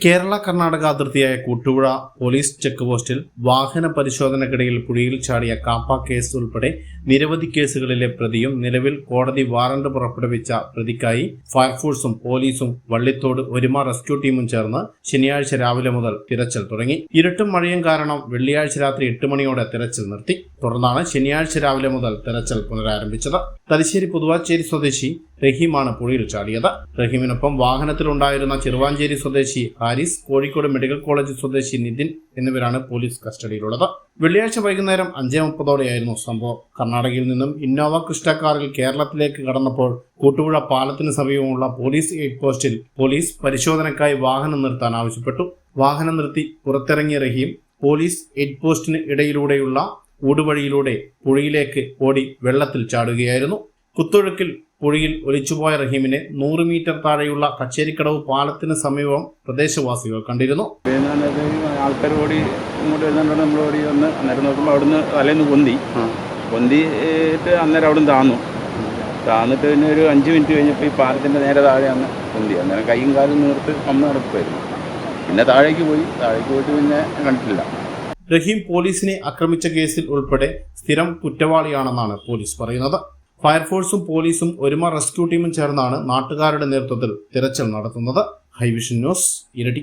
കേരള കർണാടക അതിർത്തിയായ Koottupuzha police check പോസ്റ്റിൽ വാഹന പരിശോധനക്കിടയിൽ പുഴയിൽ ചാടിയ കാപ്പ കേസ് ഉൾപ്പെടെ നിരവധി കേസുകളിലെ പ്രതിയും നിലവിൽ കോടതി വാറണ്ട് പുറപ്പെടുവിച്ച പ്രതിക്കായി ഫയർഫോഴ്സും പോലീസും വള്ളിത്തോട് ഒരുമ റെസ്ക്യൂ ടീമും ചേർന്ന് ശനിയാഴ്ച രാവിലെ മുതൽ തിരച്ചിൽ തുടങ്ങി. ഇരുട്ടും മഴയും കാരണം വെള്ളിയാഴ്ച രാത്രി എട്ട് മണിയോടെ തിരച്ചിൽ നിർത്തി. തുടർന്നാണ് ശനിയാഴ്ച രാവിലെ മുതൽ തിരച്ചിൽ പുനരാരംഭിച്ചത്. തലശ്ശേരി പുതുവാച്ചേരി സ്വദേശി റഹീമാണ് പുഴയിൽ ചാടിയത്. റഹീമിനൊപ്പം വാഹനത്തിലുണ്ടായിരുന്ന ചെറുവാഞ്ചേരി സ്വദേശി ഹാരിസ് കോഴിക്കോട് മെഡിക്കൽ കോളേജ് സ്വദേശി നിതിൻ എന്നിവരാണ് പോലീസ് കസ്റ്റഡിയിലുള്ളത്. വെള്ളിയാഴ്ച വൈകുന്നേരം അഞ്ചേ മുപ്പതോടെയായിരുന്നു സംഭവം. കർണാടകയിൽ നിന്നും ഇന്നോവ ക്രിസ്റ്റ കാറിൽ കേരളത്തിലേക്ക് കടന്നപ്പോൾ കൂട്ടുപുഴ പാലത്തിന് സമീപമുള്ള പോലീസ് എയ്ഡ് പോസ്റ്റിൽ പോലീസ് പരിശോധനയ്ക്കായി വാഹനം നിർത്താൻ ആവശ്യപ്പെട്ടു. വാഹനം നിർത്തി പുറത്തിറങ്ങിയ റഹീം പോലീസ് എയ്ഡ് പോസ്റ്റിന് ഇടയിലൂടെയുള്ള ഊടുവഴിയിലൂടെ പുഴയിലേക്ക് ഓടി വെള്ളത്തിൽ ചാടുകയായിരുന്നു. കുത്തൊഴുക്കിൽ പുഴയിൽ ഒലിച്ചുപോയ റഹീമിനെ നൂറ് മീറ്റർ താഴെയുള്ള കച്ചേരിക്കടവ് പാലത്തിന് സമീപം പ്രദേശവാസികൾ കണ്ടിരുന്നു. ആൾക്കാർ ഓടി ഇങ്ങോട്ട് വരുന്നുണ്ട് നമ്മൾ ഓടി വന്ന് അന്നേരം നോക്കുമ്പോൾ അവിടുന്ന് തലേന്ന് പൊന്തി. പൊന്തിയിട്ട് അന്നേരം അവിടുന്ന് താന്നു. താന്നിട്ട് പിന്നെ ഒരു അഞ്ച് മിനിറ്റ് കഴിഞ്ഞപ്പോൾ ഈ പാലത്തിന്റെ നേരെ താഴെയാണ് പൊന്തി. അന്നേരം കൈയും കാലും നീർത്ത് അമ്മ നടക്കുമായിരുന്നു പിന്നെ താഴേക്ക് പോയി. താഴേക്ക് പോയിട്ട് പിന്നെ കണ്ടിട്ടില്ല. റഹീം പോലീസിനെ ആക്രമിച്ച കേസിൽ ഉൾപ്പെടെ സ്ഥിരം കുറ്റവാളിയാണെന്നാണ് പോലീസ് പറയുന്നത്. ഫയർഫോഴ്സും പോലീസും ഒരുമ റെസ്ക്യൂ ടീമും ചേർന്നാണ് നാട്ടുകാരുടെ നേതൃത്വത്തിൽ തിരച്ചിൽ നടത്തുന്നത്. ഹൈവിഷൻ ന്യൂസ് ഇരട്ടി.